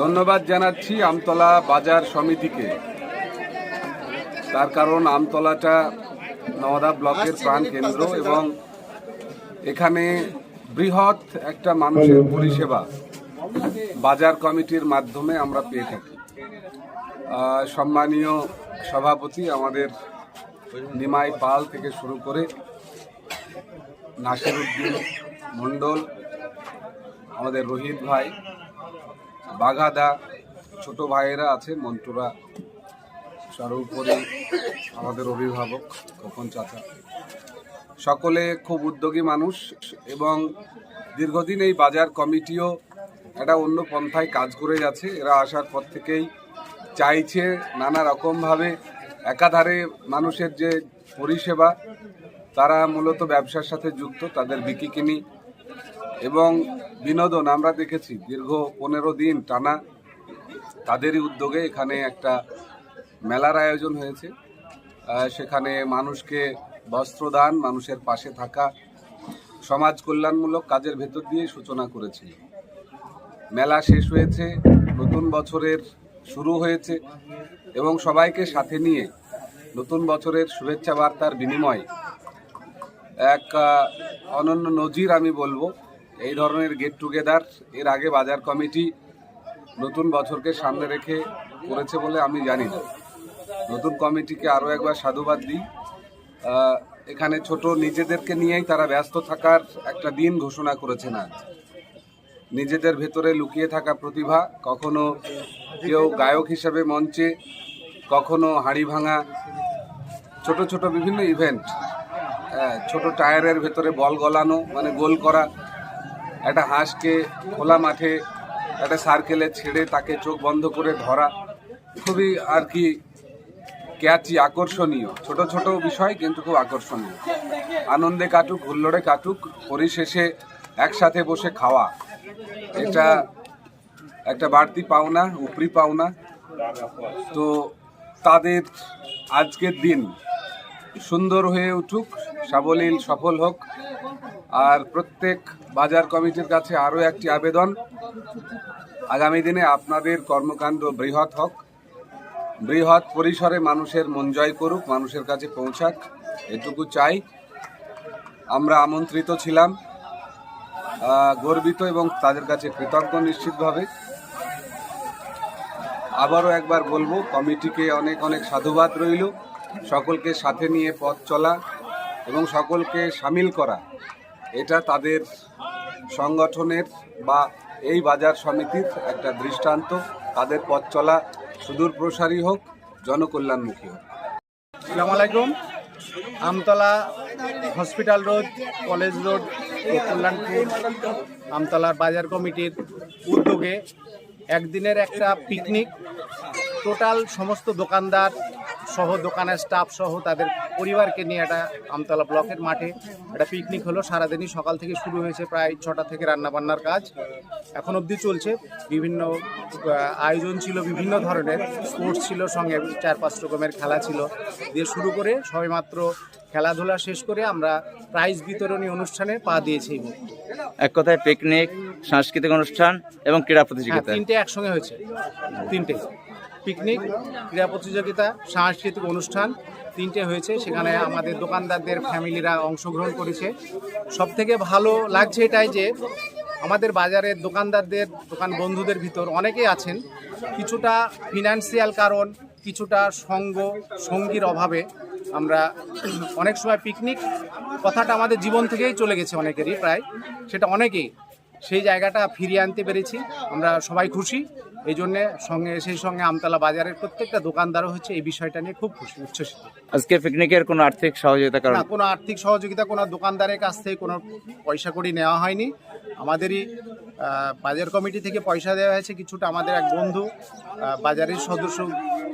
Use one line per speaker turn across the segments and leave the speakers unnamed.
ধন্যবাদ জানাচ্ছি আমতলা বাজার সমিতিকে। তার কারণ আমতলাটা নওদা ব্লকের প্রাণ কেন্দ্র এবং এখানে বৃহৎ একটা মানুষের পরিষেবা বাজার কমিটির মাধ্যমে আমরা পেয়ে থাকি। সম্মানীয় সভাপতি আমাদের নিমাই পাল থেকে শুরু করে নাসির উদ্দিন মণ্ডল আমাদের রোহিত ভাই বাঘাদা ছোট ভাইয়েরা আছে, মন্টুরা, সর্বোপরি আমাদের অভিভাবক, খোকন চাচা। সকলে খুব উদ্যোগী মানুষ এবং দীর্ঘদিন এই বাজার কমিটিও একটা অন্য পন্থায় কাজ করে যাচ্ছে। এরা আসার পর থেকেই চাইছে নানা রকমভাবে একাধারে মানুষের যে পরিষেবা, তারা মূলত ব্যবসার সাথে যুক্ত, তাদের বিকিকিনি এবং বিনোদন আমরা দেখেছি, দীর্ঘ পনেরো দিন টানা তাদেরই উদ্যোগে এখানে একটা মেলার আয়োজন হয়েছে। সেখানে মানুষকে বস্ত্রদান, মানুষের পাশে থাকা, সমাজ কল্যাণমূলক কাজের ভেতর দিয়ে সূচনা করেছিল। মেলা শেষ হয়েছে, নতুন বছরের শুরু হয়েছে এবং সবাইকে সাথে নিয়ে নতুন বছরের শুভেচ্ছা বার্তার বিনিময়ে এক অনন্য নজির আমি বলব। এই ধরনের গেট টুগেদার এর আগে বাজার কমিটি নতুন বছরকে সামনে রেখে করেছে বলে আমি জানি না। নতুন কমিটিকে আরও একবার সাধুবাদ দিই। এখানে ছোট নিজেদেরকে নিয়েই তারা ব্যস্ত থাকার একটা দিন ঘোষণা করেছেন আজ নিজেদের ভেতরে লুকিয়ে থাকা প্রতিভা, কখনো কেউ গায়ক হিসেবে মঞ্চে, কখনো হাড়ি ভাঙা, ছোট ছোট বিভিন্ন ইভেন্ট ছোট টায়ারের ভেতরে বল গলানো মানে গোল করা একটা হাঁসকে খোলা মাঠে একটা সার্কেলে ছেড়ে তাকে চোখ বন্ধ করে ধরা খুবই আর কি ক্যাচি আকর্ষণীয়। ছোট ছোট বিষয় কিন্তু খুব আকর্ষণীয়। আনন্দে কাটুক, হুল্লোড়ে কাটুক, পরিশেষে একসাথে বসে খাওয়া। এটা একটা বাড়তি পাওনা, উপরি পাওনা। তো তাদের আজকের দিন সুন্দর হয়ে উঠুক, সাবলীল সফল হোক। আর প্রত্যেক বাজার কমিটির কাছে আরও একটি আবেদন। আগামী দিনে আপনাদের কর্মকাণ্ড বৃহৎ হোক। বৃহৎ পরিসরে মানুষের মন জয় করুক, মানুষের কাছে পৌঁছাক, এটুকু চাই। আমরা আমন্ত্রিত ছিলাম গর্বিত এবং তাদের কাছে কৃতজ্ঞ নিশ্চিতভাবে। আবারও একবার বলব, কমিটিকে অনেক অনেক সাধুবাদ রইল। সকলকে সাথে নিয়ে পথ চলা এবং সকলকে সামিল করা। এটা তাদের সংগঠনের বা এই বাজার সমিতির একটা দৃষ্টান্ত। তাদের পথ চলা সুদূর প্রসারী হোক, জনকল্যাণমুখী হোক।
আসসালামু আলাইকুম। Amtala hospital road, college road Kalyanpur আমতলার বাজার কমিটির উদ্যোগে একদিনের একটা পিকনিক। টোটাল সমস্ত দোকানদার সহ দোকানের স্টাফ সহ তাদের পরিবারকে নিয়ে একটা আমতলা ব্লকের মাঠে একটা পিকনিক হলো। সারাদিনই সকাল থেকে শুরু হয়েছে প্রায় ছটা থেকে রান্নাবান্নার কাজ। এখন অবধি চলছে। বিভিন্ন আয়োজন ছিল বিভিন্ন ধরনের। স্পোর্টস ছিল সঙ্গে চার পাঁচ রকমের খেলা ছিল। দিয়ে শুরু করে সবেমাত্র খেলাধুলা শেষ করে আমরা প্রাইজ বিতরণী অনুষ্ঠানে পা দিয়েছি
এক কথায় পিকনিক সাংস্কৃতিক অনুষ্ঠান এবং ক্রীড়া
হ্যাঁ
প্রতিযোগিতা।
তিনটে একসঙ্গে হয়েছে। তিনটে। পিকনিক, ক্রীড়া প্রতিযোগিতা, সাংস্কৃতিক অনুষ্ঠান তিনটে হয়েছে। সেখানে আমাদের দোকানদারদের ফ্যামিলিরা অংশগ্রহণ করেছে। সব থেকে ভালো লাগছে এটাই যে আমাদের বাজারের দোকানদারদের, দোকান বন্ধুদের ভিতর অনেকেই আছেন। কিছুটা ফিনান্সিয়াল কারণ, কিছুটা সঙ্গ, সঙ্গীর অভাবে আমরা অনেক সময় পিকনিক কথাটা আমাদের জীবন থেকেই চলে গেছে অনেকেরই প্রায়। সেটা অনেকেই সেই জায়গাটা ফিরিয়ে আনতে পেরেছি। আমরা সবাই খুশি। এই জন্যে সঙ্গে সেই সঙ্গে আমতলা বাজারের প্রত্যেকটা দোকানদারও হচ্ছে এই বিষয়টা নিয়ে খুব খুশি উচ্ছ্বসিত।
আজকে পিকনিকের কোনো আর্থিক সহযোগিতা কারণ?
কোনো আর্থিক সহযোগিতা কোনো দোকানদারের কাছ থেকে কোনো পয়সা করি নেওয়া হয়নি। আমাদেরই বাজার কমিটি থেকে পয়সা দেওয়া হয়েছে কিছুটা আমাদের এক বন্ধু বাজারের সদস্য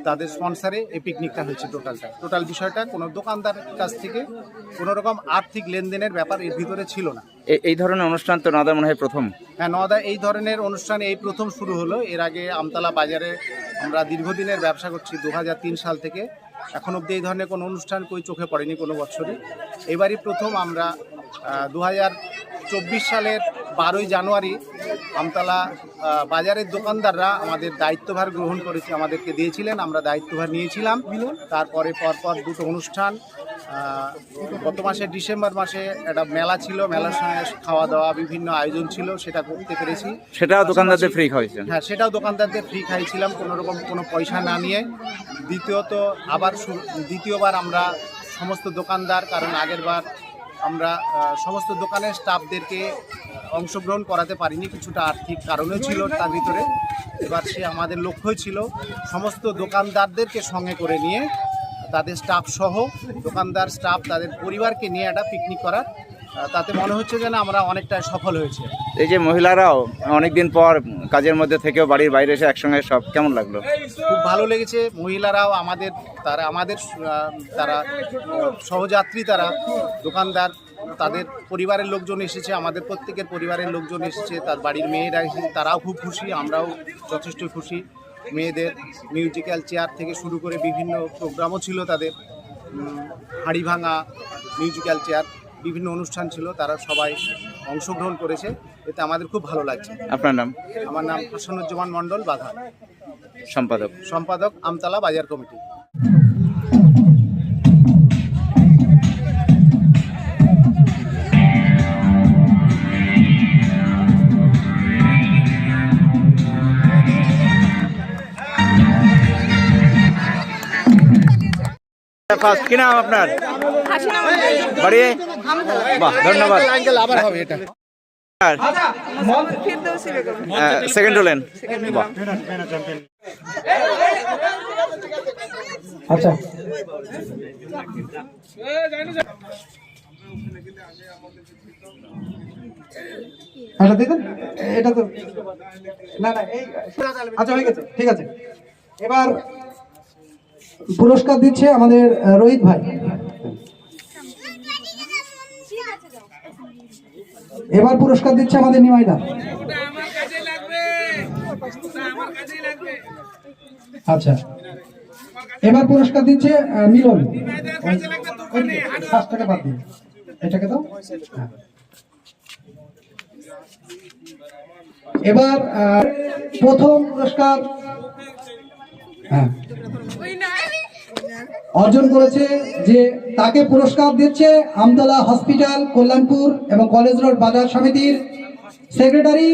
তাদের স্পন্সারে এই পিকনিকটা হয়েছে টোটালটা টোটাল বিষয়টা কোনো দোকানদারের কাছ থেকে কোনো রকম আর্থিক লেনদেনের ব্যাপার এর ভিতরে ছিল না।
এই ধরনের অনুষ্ঠান তো নদা মনে হয় প্রথম?
হ্যাঁ নদা এই ধরনের অনুষ্ঠান এই প্রথম শুরু হলো। এর আগে আমতলা বাজারে আমরা দীর্ঘদিনের ব্যবসা করছি দু হাজার তিন সাল থেকে। এখন অবধি এই ধরনের কোনো অনুষ্ঠান কই চোখে পড়েনি কোনো বছরে। এবারই প্রথম আমরা দু চব্বিশ সালের বারোই জানুয়ারি আমতলা বাজারের দোকানদাররা আমাদের দায়িত্বভার গ্রহণ করেছে আমাদেরকে দিয়েছিলেন আমরা দায়িত্বভার নিয়েছিলাম। তারপরে পরপর দুটো অনুষ্ঠান গত মাসে ডিসেম্বর মাসে একটা মেলা ছিল মেলার সঙ্গে খাওয়া দাওয়া বিভিন্ন আয়োজন ছিল সেটা করতে পেরেছি।
সেটাও দোকানদারদের ফ্রি খাওয়াইছেন?
হ্যাঁ সেটাও দোকানদারদের ফ্রি খাইছিলাম কোনো রকম কোনো পয়সা না নিয়ে। দ্বিতীয়ত আবার দ্বিতীয়বার আমরা সমস্ত দোকানদার কারণ আগেরবার আমরা সমস্ত দোকানের স্টাফদেরকে অংশগ্রহণ করাতে পারিনি, কিছুটা আর্থিক কারণও ছিল তার ভিতরে। এবার সে আমাদের লক্ষ্যই ছিল সমস্ত দোকানদারদেরকে সঙ্গে করে নিয়ে, তাদের স্টাফ সহ দোকানদার স্টাফ তাদের পরিবারকে নিয়ে একটা পিকনিক করার। তাতে মনে হচ্ছে যেন আমরা অনেকটা সফল হয়েছে।
এই যে মহিলারাও অনেকদিন পর কাজের মধ্যে থেকেও বাড়ির বাইরে এসে একসঙ্গে সব কেমন লাগল?
খুব ভালো লেগেছে। মহিলারাও আমাদের তারা আমাদের তারা সহযাত্রী তারা দোকানদার তাদের পরিবারের লোকজন এসেছে আমাদের প্রত্যেকের পরিবারের লোকজন এসেছে তার বাড়ির মেয়েরা এসেছে তারাও খুব খুশি আমরাও যথেষ্ট খুশি। মেয়েদের মিউজিক্যাল চেয়ার থেকে শুরু করে বিভিন্ন প্রোগ্রামও ছিল তাদের। হাঁড়ি ভাঙা মিউজিক্যাল চেয়ার বিভিন্ন অনুষ্ঠান ছিল তারা সবাই অংশগ্রহণ করেছে। এতে আমাদের খুব ভালো লাগছে।
আপনার নাম?
আমার নাম হাসানুজ্জামান মণ্ডল বাঘা
সম্পাদক?
সম্পাদক আমতলা বাজার কমিটি।
ফার্স্ট কি নাম আপনার? বাড়ি? বাহ ধন্যবাদ।
আবার হবে এটা
সেকেন্ড হলেন
আচ্ছা। আচ্ছা দেখুন এটা তো না না এই আচ্ছা হয়ে গেছে ঠিক আছে। এবার পুরস্কার দিচ্ছে আমাদের রোহিত ভাই। এবার পুরস্কার দিচ্ছে আমাদের নিমাইদা আচ্ছা। এবার পুরস্কার দিচ্ছে মিলন। এটাকে দাও। হ্যাঁ। এবার প্রথম পুরস্কার অর্জন করেছে যে তাকে পুরস্কার দিচ্ছে আমতলা হসপিটাল কল্যাণপুর এবং কলেজ রোড বাজার সমিতির সেক্রেটারি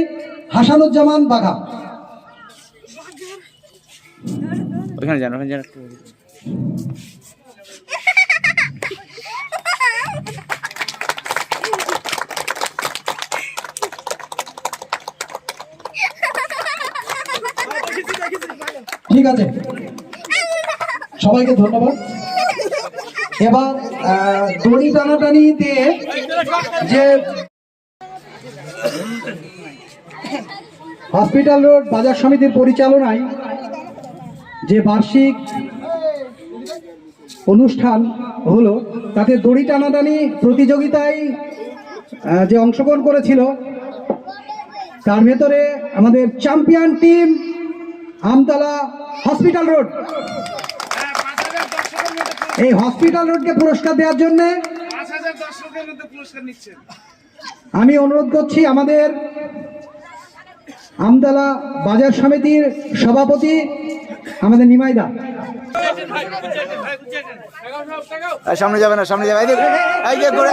হাসানুজ্জামান বাঘা।
ওইখানে যান ওখানে যান।
ঠিক আছে। সবাইকে ধন্যবাদ। এবার দড়ি দিয়ে যে হসপিটাল রোড বাজার সমিতির পরিচালনায় যে বার্ষিক অনুষ্ঠান হলো, তাতে দড়ি টানাটানি প্রতিযোগিতায় যে অংশগ্রহণ করেছিল, তার ভেতরে আমাদের champion team Amtala hospital road. এই হসপিটাল রোডকে পুরস্কার দেওয়ার জন্য আমি অনুরোধ করছি আমাদের আমতলা বাজার সমিতির সভাপতি আমাদের নিমাইদা
সামনে যাবে না সামনে যাবে। এই যে এই যে ঘুরে।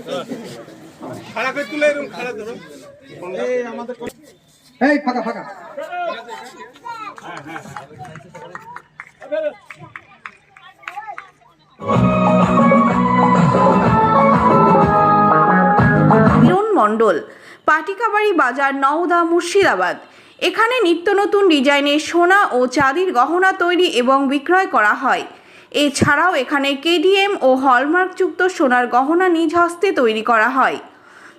এই ফাঁকা ফাঁকা।
মিলন মণ্ডল পাটিকাবাড়ি বাজার নওদা মুর্শিদাবাদ। এখানে নিত্য নতুন ডিজাইনের সোনা ও চাঁদির গহনা তৈরি এবং বিক্রয় করা হয়। এছাড়াও এখানে কেডিএম ও হলমার্কযুক্ত সোনার গহনা নিজ হস্তে তৈরি করা হয়।